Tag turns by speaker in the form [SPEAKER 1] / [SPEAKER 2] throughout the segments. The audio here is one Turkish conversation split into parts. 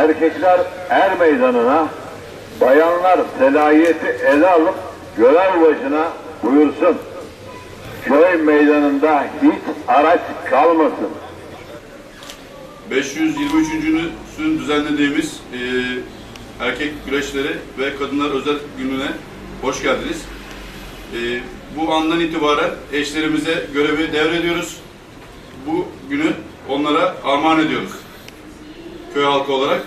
[SPEAKER 1] erkekler er meydanına, bayanlar selayeti ele alıp görev başına buyursun. Köy meydanında hiç araç kalmasın.
[SPEAKER 2] 523.sünün düzenlediğimiz e, erkek güreşleri ve kadınlar özel gününe hoş geldiniz. E, bu andan itibaren eşlerimize görevi devrediyoruz. Bu günü onlara armağan ediyoruz. Köy halkı olarak.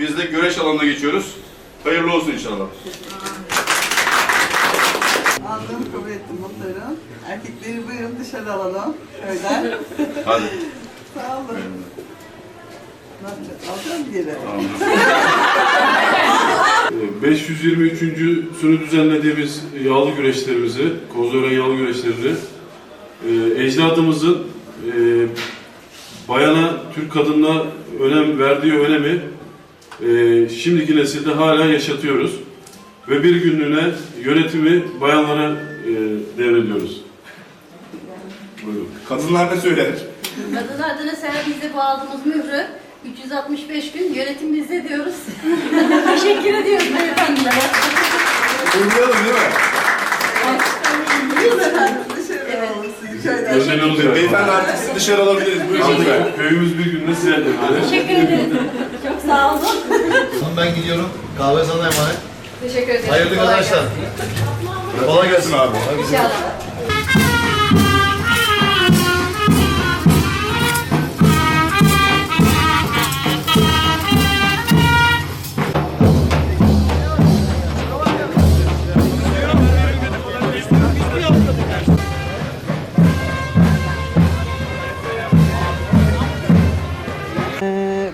[SPEAKER 2] Biz de güreş alanına geçiyoruz. Hayırlı olsun inşallah.
[SPEAKER 3] Aldım, kabul ettim muhtarım. Erkekleri buyurun dışarı alalım. Köyden.
[SPEAKER 2] Hadi.
[SPEAKER 3] Sağ olun. Ne yapacağız? Alacağım bir yere.
[SPEAKER 4] 523.sünü düzenlediğimiz yağlı güreşlerimizi, Kozören yağlı güreşlerini e, ecdadımızın e, bayana, Türk kadınına önem verdiği önemi e, şimdiki nesilde hala yaşatıyoruz. Ve bir günlüğüne yönetimi bayanlara e, devrediyoruz. Buyurun.
[SPEAKER 2] Kadınlar ne söyler?
[SPEAKER 5] Kadın adına sergimizde bu aldığımız mührü 365 gün yönetim bizde diyoruz. Teşekkür ediyoruz beyefendilere.
[SPEAKER 2] Uygulayalım değil mi?
[SPEAKER 3] Efendim dışarı
[SPEAKER 4] Özel olacak.
[SPEAKER 2] Beyefendi artık sizi dışarı alabiliriz. Buyurun lütfen.
[SPEAKER 4] Köyümüz bir günde size devrediyor.
[SPEAKER 5] Teşekkür ederim. Çok sağ olun.
[SPEAKER 6] Oğlum ben gidiyorum. Kahve sana emanet.
[SPEAKER 5] Teşekkür ederim.
[SPEAKER 6] Hayırlı
[SPEAKER 5] gelsin.
[SPEAKER 6] Kolay gelsin abi.
[SPEAKER 5] İnşallah.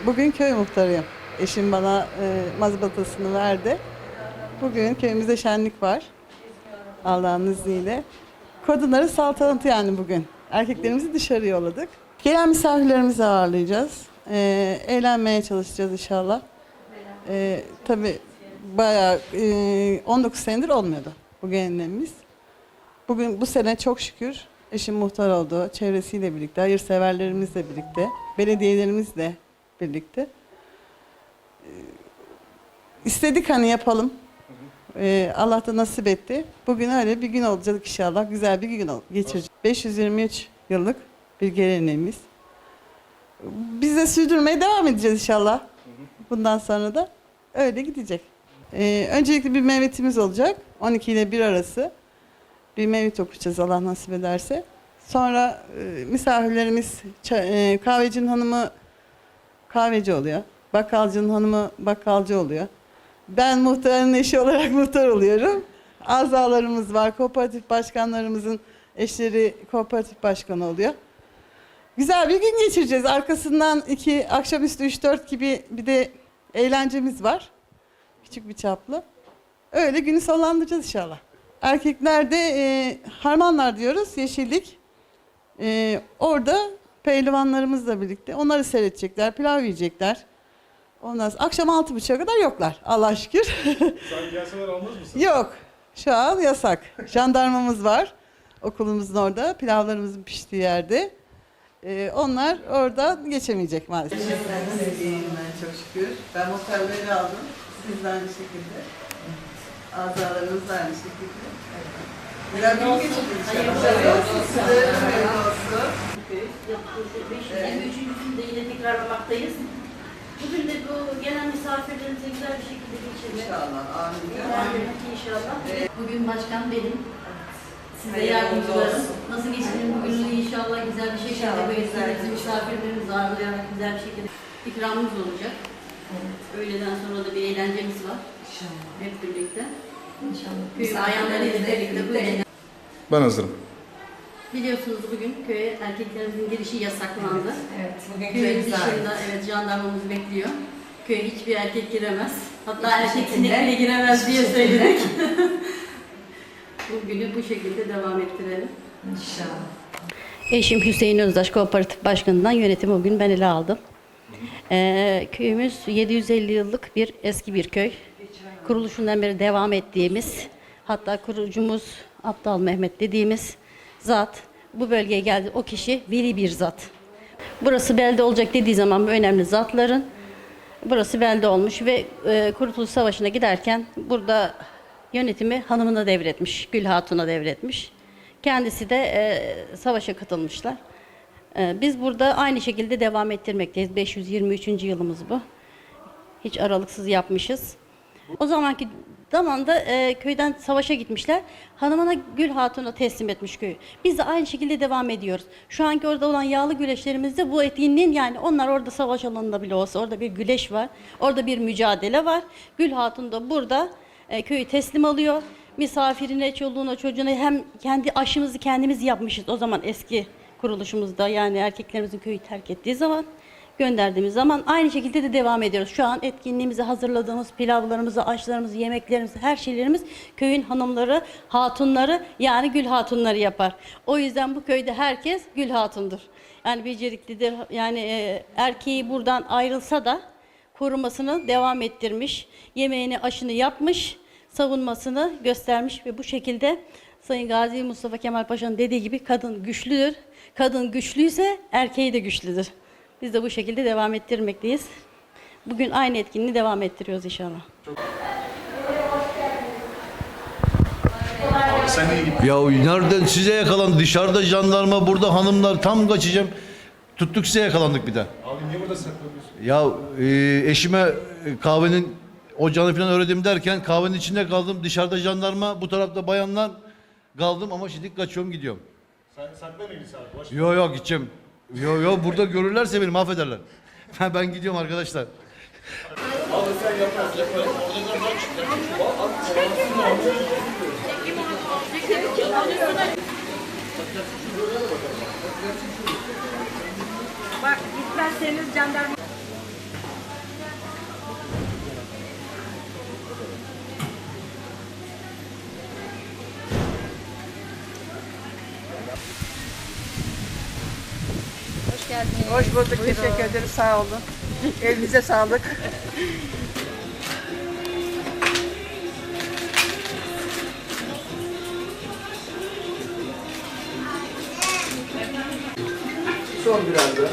[SPEAKER 3] Bugün köy muhtarıyım. Eşim bana e, mazbatasını verdi. Bugün köyümüzde şenlik var. Allah'ın izniyle. Kadınların saltanatı yani bugün. Erkeklerimizi dışarı yolladık. Gelen misafirlerimizi ağırlayacağız. Ee, eğlenmeye çalışacağız inşallah. Ee, tabii bayağı e, 19 senedir olmuyordu bu gelinlerimiz. Bugün bu sene çok şükür eşim muhtar oldu. Çevresiyle birlikte, hayırseverlerimizle birlikte, belediyelerimizle birlikte. Ee, istedik hani yapalım. Ee, Allah da nasip etti. Bugün öyle bir gün olacak inşallah. Güzel bir gün ol- geçireceğiz. 523 yıllık bir geleneğimiz. Biz de sürdürmeye devam edeceğiz inşallah. Bundan sonra da öyle gidecek. Ee, öncelikle bir mevlitimiz olacak. 12 ile 1 arası bir mevlüt okuyacağız Allah nasip ederse. Sonra e, misafirlerimiz ça- e, kahvecinin hanımı kahveci oluyor. Bakkalcının hanımı bakkalcı oluyor. Ben muhtarın eşi olarak muhtar oluyorum. Azalarımız var. Kooperatif başkanlarımızın eşleri kooperatif başkanı oluyor. Güzel bir gün geçireceğiz. Arkasından iki akşamüstü 3-4 gibi bir de eğlencemiz var. Küçük bir çaplı. Öyle günü sonlandıracağız inşallah. Erkeklerde e, harmanlar diyoruz, yeşillik. E, orada pehlivanlarımızla birlikte onları seyredecekler, pilav yiyecekler. Ondan sonra akşam altı buçuğa kadar yoklar Allah şükür.
[SPEAKER 4] Sen gelseler almaz mısın?
[SPEAKER 3] Yok, şu an yasak. Jandarmamız var okulumuzun orada, pilavlarımızın piştiği yerde. E, onlar orada geçemeyecek maalesef. ben çok şükür. Ben motorları aldım. Siz de aynı şekilde. Azalarınız da aynı şekilde. Güzel bir gün olsun. Size hayırlı olsun.
[SPEAKER 5] 523. de yine tekrarlamaktayız. Bugün de bu gelen misafirlerimize güzel bir şekilde geçirmek.
[SPEAKER 3] İnşallah. Amin.
[SPEAKER 5] Değerlendirmek inşallah. Bugün başkan benim. Size yardımcılarım. Nasıl geçirin bugünü inşallah güzel bir şekilde böyle bizi misafirlerimizi ağırlayarak güzel bir şekilde ikramımız olacak. Öğleden sonra da bir eğlencemiz var. Hep birlikte. İnşallah. Köy bayanlarıyla birlikte bu eğlence.
[SPEAKER 2] Ben hazırım.
[SPEAKER 5] Biliyorsunuz bugün köye erkeklerimizin girişi yasaklandı.
[SPEAKER 7] Evet, bugün
[SPEAKER 5] Köyün
[SPEAKER 7] köyümüz
[SPEAKER 5] dışında evet jandarmamız bekliyor. Köye hiçbir erkek giremez. Hatta erkek sinek bile giremez diye söyledik. Bugünü bu şekilde devam ettirelim.
[SPEAKER 7] İnşallah.
[SPEAKER 5] Eşim Hüseyin Özdaş Kooperatif Başkanı'ndan yönetimi bugün ben ele aldım. Ee, köyümüz 750 yıllık bir eski bir köy. Kuruluşundan beri devam ettiğimiz, hatta kurucumuz Abdal Mehmet dediğimiz zat bu bölgeye geldi. O kişi veli bir zat. Burası belde olacak dediği zaman bu önemli zatların Burası belde olmuş ve e, Kurtuluş Savaşı'na giderken burada yönetimi hanımına devretmiş, Gül Hatun'a devretmiş. Kendisi de e, savaşa katılmışlar. E, biz burada aynı şekilde devam ettirmekteyiz. 523. yılımız bu. Hiç aralıksız yapmışız. O zamanki zamanda e, köyden savaşa gitmişler. Hanımına Gül Hatun'a teslim etmiş köyü. Biz de aynı şekilde devam ediyoruz. Şu anki orada olan yağlı güreşlerimizde bu etkinliğin yani onlar orada savaş alanında bile olsa orada bir güleş var. Orada bir mücadele var. Gül Hatun da burada e, köyü teslim alıyor. Misafirine, çoluğuna, çocuğuna hem kendi aşımızı kendimiz yapmışız o zaman eski kuruluşumuzda yani erkeklerimizin köyü terk ettiği zaman gönderdiğimiz zaman aynı şekilde de devam ediyoruz. Şu an etkinliğimizi hazırladığımız pilavlarımızı, aşlarımızı, yemeklerimizi, her şeylerimiz köyün hanımları, hatunları yani gül hatunları yapar. O yüzden bu köyde herkes gül hatundur. Yani beceriklidir. Yani e, erkeği buradan ayrılsa da korumasını devam ettirmiş, yemeğini, aşını yapmış, savunmasını göstermiş ve bu şekilde Sayın Gazi Mustafa Kemal Paşa'nın dediği gibi kadın güçlüdür. Kadın güçlüyse erkeği de güçlüdür. Biz de bu şekilde devam ettirmekteyiz. Bugün aynı etkinliği devam ettiriyoruz inşallah.
[SPEAKER 6] Ya nereden size yakalandı? Dışarıda jandarma, burada hanımlar tam kaçacağım. Tuttuk size yakalandık bir de.
[SPEAKER 4] Abi niye burada saklanıyorsun?
[SPEAKER 6] Ya e, eşime e, kahvenin ocağını falan öğredim derken kahvenin içinde kaldım. Dışarıda jandarma, bu tarafta bayanlar kaldım ama şimdi kaçıyorum gidiyorum.
[SPEAKER 4] Sen saklan Elisa abi. Boş.
[SPEAKER 6] Yo yo gideceğim. Yo yo burada görürlerse beni mahvederler. ben gidiyorum arkadaşlar.
[SPEAKER 7] Bak gitmezseniz jandarma Hoş bulduk. Teşekkür ederim. Sağ olun. Elinize sağlık.
[SPEAKER 6] Son biraz da.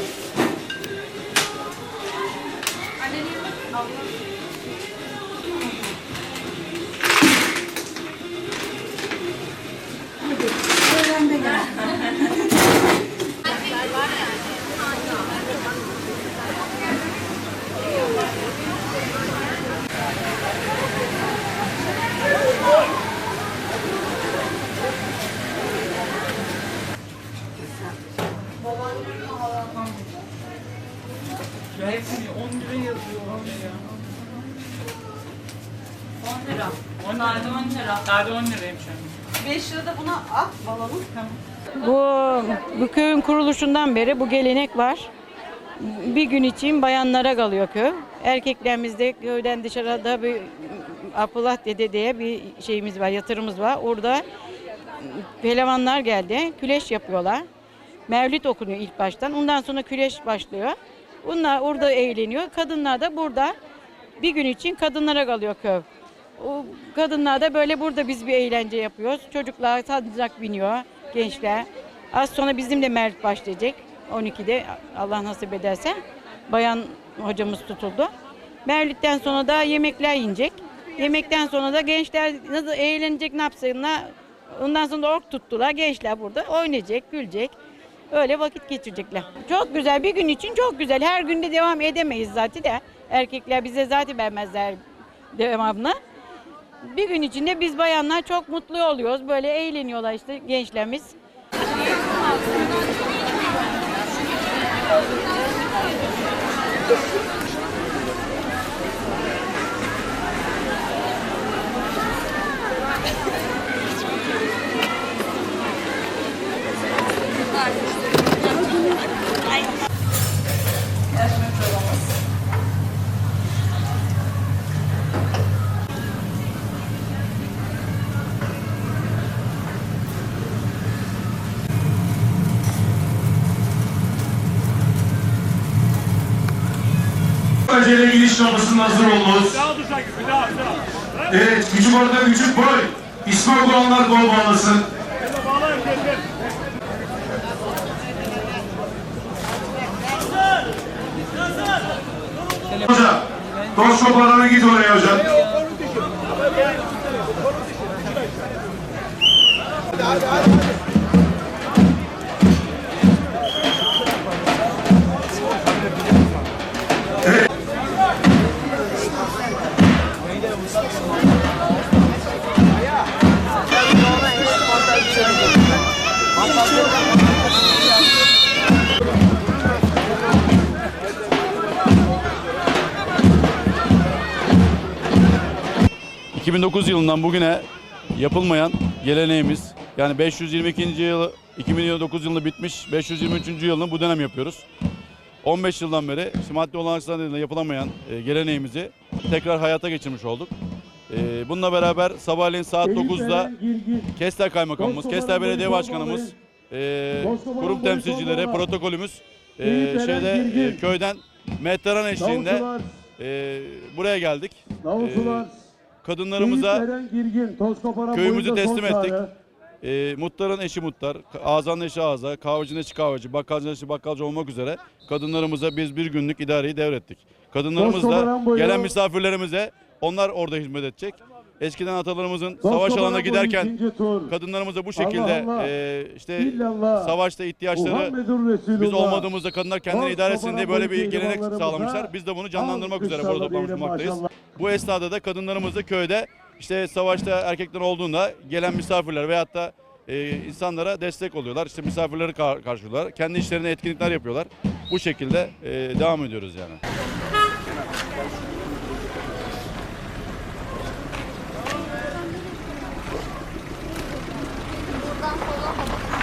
[SPEAKER 8] Hepsini 10 lira yazıyor oraya.
[SPEAKER 7] 10 lira.
[SPEAKER 8] 10 lira.
[SPEAKER 7] Sade 10 lira.
[SPEAKER 8] Sade 10 liraymış yani.
[SPEAKER 7] 5 lira da buna at alalım.
[SPEAKER 9] Bu, bu köyün kuruluşundan beri bu gelenek var. Bir gün için bayanlara kalıyor köy. Erkeklerimizde köyden dışarıda bir Abdullah Dede diye bir şeyimiz var, yatırımız var. Orada pehlivanlar geldi, küleş yapıyorlar. Mevlüt okunuyor ilk baştan. Ondan sonra küleş başlıyor. Bunlar orada eğleniyor. Kadınlar da burada bir gün için kadınlara kalıyor köy. O kadınlar da böyle burada biz bir eğlence yapıyoruz. Çocuklar sadıcak biniyor, gençler. Az sonra bizim de mevlüt başlayacak. 12'de Allah nasip ederse. Bayan hocamız tutuldu. Mevlütten sonra da yemekler yiyecek. Yemekten sonra da gençler nasıl eğlenecek ne yapsınlar. Ondan sonra da ork tuttular. Gençler burada oynayacak, gülecek. Öyle vakit geçirecekler. Çok güzel. Bir gün için çok güzel. Her günde devam edemeyiz zaten de. Erkekler bize zaten vermezler devamlı. Bir gün içinde biz bayanlar çok mutlu oluyoruz. Böyle eğleniyorlar işte gençlerimiz.
[SPEAKER 10] Kapısının hazır olunuz. Evet, küçük orada küçük boy. İsmail olanlar kol bağlasın. Hoca, Toz koparanı git oraya hocam.
[SPEAKER 2] 2009 yılından bugüne yapılmayan geleneğimiz yani 522. yılı 2009 yılında bitmiş 523. yılını bu dönem yapıyoruz. 15 yıldan beri işte maddi olanaksızlar nedeniyle yapılamayan e, geleneğimizi tekrar hayata geçirmiş olduk. E, bununla beraber sabahleyin saat 9'da Kestel Kaymakamımız, Kestel Belediye Başkanımız, e, kurum temsilcileri, protokolümüz e, şeyde e, köyden Mehteran eşliğinde e, buraya geldik. E, kadınlarımıza köyümüzü teslim ettik. E, Muhtar'ın eşi Muhtar, Ağzan'ın eşi Ağza, Kahvecinin eşi Kahveci, Bakkalcının eşi Bakkalcı olmak üzere kadınlarımıza biz bir günlük idareyi devrettik. Kadınlarımız da gelen misafirlerimize onlar orada hizmet edecek. Eskiden atalarımızın savaş alanına giderken kadınlarımıza bu şekilde e, işte savaşta ihtiyaçları biz olmadığımızda kadınlar kendini idare etsin diye böyle bir gelenek sağlamışlar. Biz de bunu canlandırmak üzere burada toplanmış. Bu esnada da kadınlarımız da köyde işte savaşta erkekler olduğunda gelen misafirler veyahut da e, insanlara destek oluyorlar. İşte misafirleri kar- karşılıyorlar. Kendi işlerine etkinlikler yapıyorlar. Bu şekilde e, devam ediyoruz yani.